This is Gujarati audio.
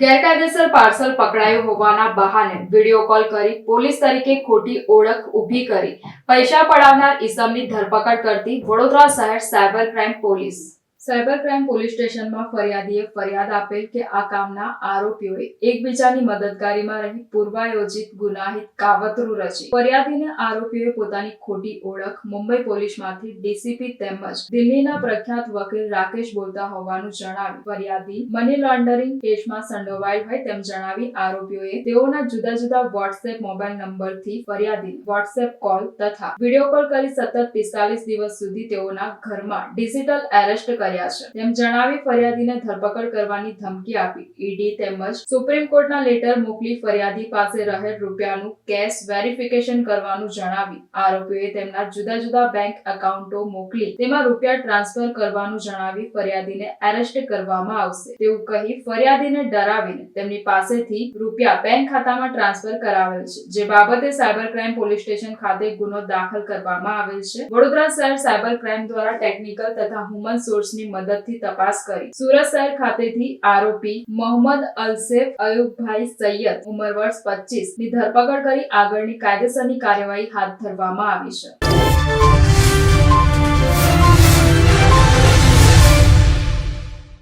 ગેરકાયદેસર પાર્સલ પકડાયું હોવાના બહાને વીડિયો કોલ કરી પોલીસ તરીકે ખોટી ઓળખ ઊભી કરી. પૈસા પડાવનાર ઈસમની ધરપકડ કરતી વડોદરા શહેર cyber crime police. Cyber crime police સ્ટેશનમાં ફરિયાદીએ ફરિયાદ આપેલ કે આ કામના આરોપીઓએ એકબીજાની મદદગારીમાં રહી પૂર્વાયોજિત ગુનાહિત કાવતરું રચી. ફરિયાદીને આરોપીઓએ પોતાની ખોટી ઓળખ મુંબઈ પોલીસમાંથી ડીસીપી તેમજ દિલ્હીના પ્રખ્યાત વકીલ રાકેશ બોલતા હોવાનું જણાવી ફરિયાદી મની લોન્ડરિંગ કેસમાં સંડોવાયેલ હોય તેમ જણાવી આરોપીઓએ તેઓના જુદા જુદા વોટ્સએપ મોબાઈલ નંબરથી ફરિયાદી વોટ્સએપ કોલ તથા વીડિયો કોલ કરી સતત પિસ્તાલીસ દિવસ સુધી તેઓના ઘરમાં ડિજિટલ એરેસ્ટ કર્યા. છે. તેમ જણાવી ફરિયાદીને ધરપકડ કરવાની ધમકી આપી. ઈડી તેમજ સુપ્રીમ કોર્ટના લેટર મોકલી ફરિયાદી પાસે રહેલ રૂપિયાનું કેશ વેરિફિકેશન કરવાનું જણાવી. આરોપીઓએ તેમના જુદા જુદા બેંક એકાઉન્ટો મોકલી તેમાં રૂપિયા ટ્રાન્સફર કરવાનું જણાવી ફરિયાદીને એરેસ્ટ કરવામાં આવશે. તેવું કહી ફરિયાદીને ડરાવીને તેમની પાસેથી રૂપિયા બેંક ખાતામાં ટ્રાન્સફર કરાવેલ છે. જે બાબતે સાયબર ક્રાઇમ પોલીસ સ્ટેશન ખાતે ગુનો દાખલ કરવામાં આવેલ છે. વડોદરા શહેર સાયબર ક્રાઇમ દ્વારા ટેકનિકલ તથા હ્યુમન સોર્સની મદદથી તપાસ કરી. સુરત શહેર ખાતેથી આરોપી મોહમ્મદ અલસેફ અયુબભાઈ સૈયદ, ઉંમર વર્ષ પચીસ, ની ધરપકડ કરી આગળની કાયદેસરની કાર્યવાહી હાથ ધરવામાં આવી છે.